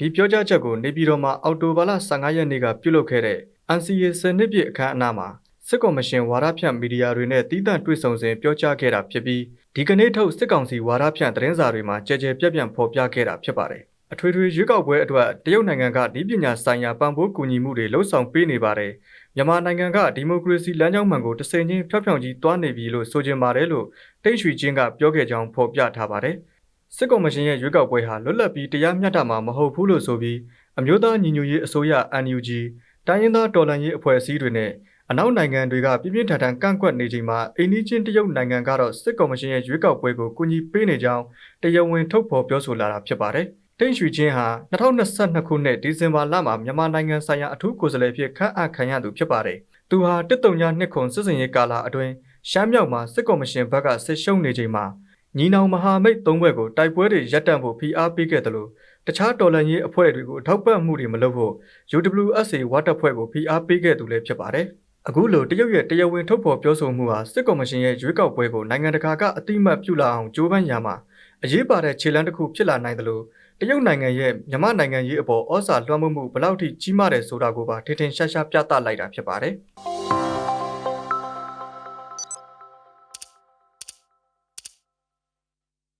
ဒီပြောကြားချက်ကိုနေပြည်တော်မှာအော်တိုဘာလ15ရက်နေ့ကပြုလုပ်ခဲ့တဲ့ NCA စနစ်ပြည့်အခမ်းအနားမှာစစ်ကော်မရှင်ဝါဒဖြန့်မီဒီယာတွေနဲ့တီးတန့်တွေ့ဆုံစဉ်ပြောကြားခဲ့တာဖြစ်ပြီးဒီကနေ့ထုတ်စစ်ကောင်စီဝါဒဖြန့်သတင်းစာတွေမှာကြဲကြဲပြန့်ပြန့်ဖော်ပြခဲ့တာဖြစ်ပါတယ်။အထွေထွေရွေးကောက်ပွဲအတွက်တရုတ်နိုင်ငံကဒီပညာဆိုင်ရာပံ့ပိုးကူညီမှုတွေလှုံ့ဆော်ပေးနေပါတယ်။မြန်မာနိုင်ငံကဒီမိုကရေစီလမ်းကြောင်းမှန်ကိုတစင်ချင်းဖျောက်ဖျောက်ကြီးတွားနေပြီလို့ဆိုချင်ပါတယ်လို့တိတ်ရွှေချင်းကပြောခဲ့ကြောင်းဖော်ပြထားပါတယ်။ စစ်ကော်မရှင်ရဲ့ရွေးကောက်ပွဲဟာလွတ်လပ်ပြီးတရားမျှတမှာမဟုတ်ဘူးလို့ဆိုပြီးအမျိုးသားညီညွတ်ရေးအစိုးရ NUG တိုင်းရင်းသားတော်လှန်ရေးအဖွဲ့အစည်းတွေနဲ့အနောက်နိုင်ငံတွေကပြင်းပြင်းထန်ထန်ကန့်ကွက်နေချိန်မှာအိန္ဒိချင်းတရုတ်နိုင်ငံကတော့စစ်ကော်မရှင်ရဲ့ရွေးကောက်ပွဲကိုကူညီပေးနေကြောင်းတရားဝင်ထုတ်ဖော်ပြောဆိုလာတာဖြစ်ပါတယ်။တိန့်ရွှေချင်းဟာ2022ခုနှစ်ဒီဇင်ဘာလမှာမြန်မာနိုင်ငံဆိုင်ရာအထူးကိုယ်စားလှယ်ဖြစ်ခန့်အပ်ခံရသူဖြစ်ပါတယ်။သူဟာတစ်တုံညာနှစ်ခွန်စစ်စင်ရေးကာလအတွင်းရှမ်းမြောက်မှာစစ်ကော်မရှင်ဘက်ကစစ်ရှုံးနေချိန်မှာ ညီနောင်မဟာမိတ်သုံးဘက်ကိုတိုက်ပွဲတွေရပ်တန့်ဖို့ဖိအားပေးခဲ့တယ်လို့တခြားတော်လှန်ရေးအဖွဲ့တွေကိုအထောက်ပံ့မှုတွေမလုပ်ဖို့ UWSA ဝါတပ်ဖွဲ့ကိုဖိအားပေးခဲ့သူလည်းဖြစ်ပါတယ်။အခုလိုတရုတ်ရဲ့တရားဝင်ထုတ်ဖော်ပြောဆိုမှုဟာစစ်ကော်မရှင်ရဲ့ရွေးကောက်ပွဲကိုနိုင်ငံတကာကအတိအမှတ်ပြုလာအောင်ကြိုးပမ်းရမှာအရေးပါတဲ့ခြေလှမ်းတစ်ခုဖြစ်လာနိုင်တယ်လို့တရုတ်နိုင်ငံရဲ့မြန်မာနိုင်ငံရေးအပေါ်ဩဇာလွှမ်းမိုးမှုဘယ်လောက်ထိကြီးမားတယ်ဆိုတာကိုပါထင်ထင်ရှားရှားပြသလိုက်တာဖြစ်ပါတယ်။